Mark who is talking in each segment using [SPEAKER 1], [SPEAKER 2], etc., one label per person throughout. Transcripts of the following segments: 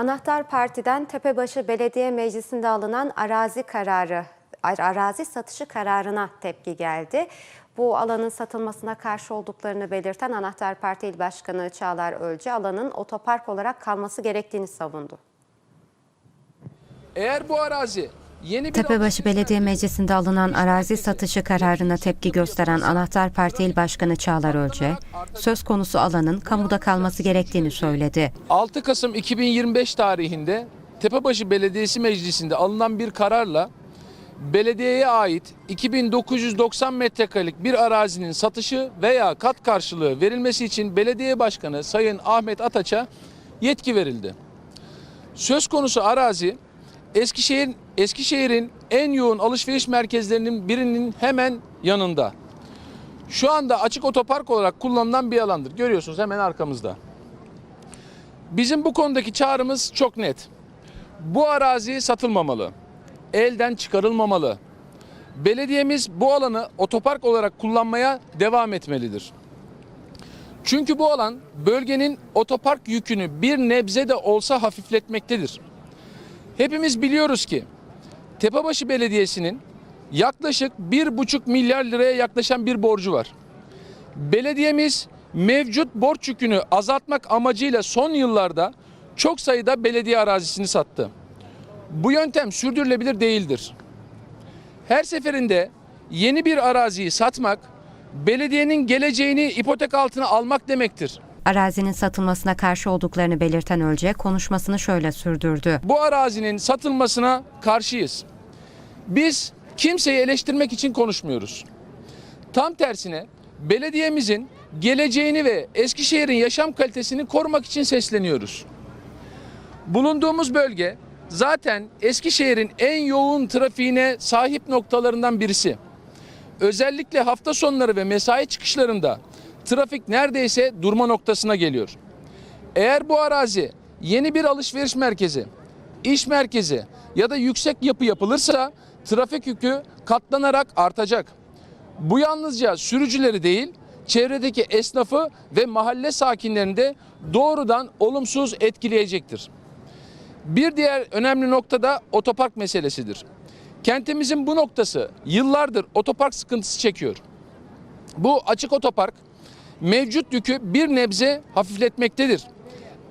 [SPEAKER 1] Anahtar Parti'den Tepebaşı Belediye Meclisi'nde alınan arazi kararı, arazi satışı kararına tepki geldi. Bu alanın satılmasına karşı olduklarını belirten Anahtar Parti İl Başkanı Çağlar Ölce alanın otopark olarak kalması gerektiğini savundu.
[SPEAKER 2] Eğer bu arazi
[SPEAKER 1] Tepebaşı Belediye Meclisi'nde alınan arazi satışı kararına tepki gösteren Anahtar Parti İl Başkanı Çağlar Ölce, söz konusu alanın kamuda kalması gerektiğini söyledi.
[SPEAKER 2] 6 Kasım 2025 tarihinde Tepebaşı Belediyesi Meclisi'nde alınan bir kararla belediyeye ait 2990 metrekarelik bir arazinin satışı veya kat karşılığı verilmesi için belediye başkanı Sayın Ahmet Ataç'a yetki verildi. Söz konusu arazi Eskişehir Eskişehir'in en yoğun alışveriş merkezlerinin birinin hemen yanında. Şu anda açık otopark olarak kullanılan bir alandır. Görüyorsunuz hemen arkamızda. Bizim bu konudaki çağrımız çok net. Bu arazi satılmamalı. Elden çıkarılmamalı. Belediyemiz bu alanı otopark olarak kullanmaya devam etmelidir. Çünkü bu alan bölgenin otopark yükünü bir nebze de olsa hafifletmektedir. Hepimiz biliyoruz ki Tepebaşı Belediyesi'nin yaklaşık 1,5 milyar liraya yaklaşan bir borcu var. Belediyemiz mevcut borç yükünü azaltmak amacıyla son yıllarda çok sayıda belediye arazisini sattı. Bu yöntem sürdürülebilir değildir. Her seferinde yeni bir araziyi satmak belediyenin geleceğini ipotek altına almak demektir.
[SPEAKER 1] Arazinin satılmasına karşı olduklarını belirten Ölce konuşmasını şöyle sürdürdü.
[SPEAKER 2] Bu arazinin satılmasına karşıyız. Biz kimseyi eleştirmek için konuşmuyoruz. Tam tersine belediyemizin geleceğini ve Eskişehir'in yaşam kalitesini korumak için sesleniyoruz. Bulunduğumuz bölge zaten Eskişehir'in en yoğun trafiğine sahip noktalarından birisi. Özellikle hafta sonları ve mesai çıkışlarında trafik neredeyse durma noktasına geliyor. Eğer bu arazi yeni bir alışveriş merkezi, iş merkezi ya da yüksek yapı yapılırsa trafik yükü katlanarak artacak. Bu yalnızca sürücüleri değil, çevredeki esnafı ve mahalle sakinlerini de doğrudan olumsuz etkileyecektir. Bir diğer önemli nokta da otopark meselesidir. Kentimizin bu noktası yıllardır otopark sıkıntısı çekiyor. Bu açık otopark mevcut yükü bir nebze hafifletmektedir.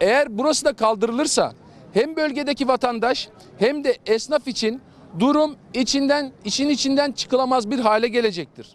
[SPEAKER 2] Eğer burası da kaldırılırsa hem bölgedeki vatandaş hem de esnaf için durum içinden işin içinden çıkılamaz bir hale gelecektir.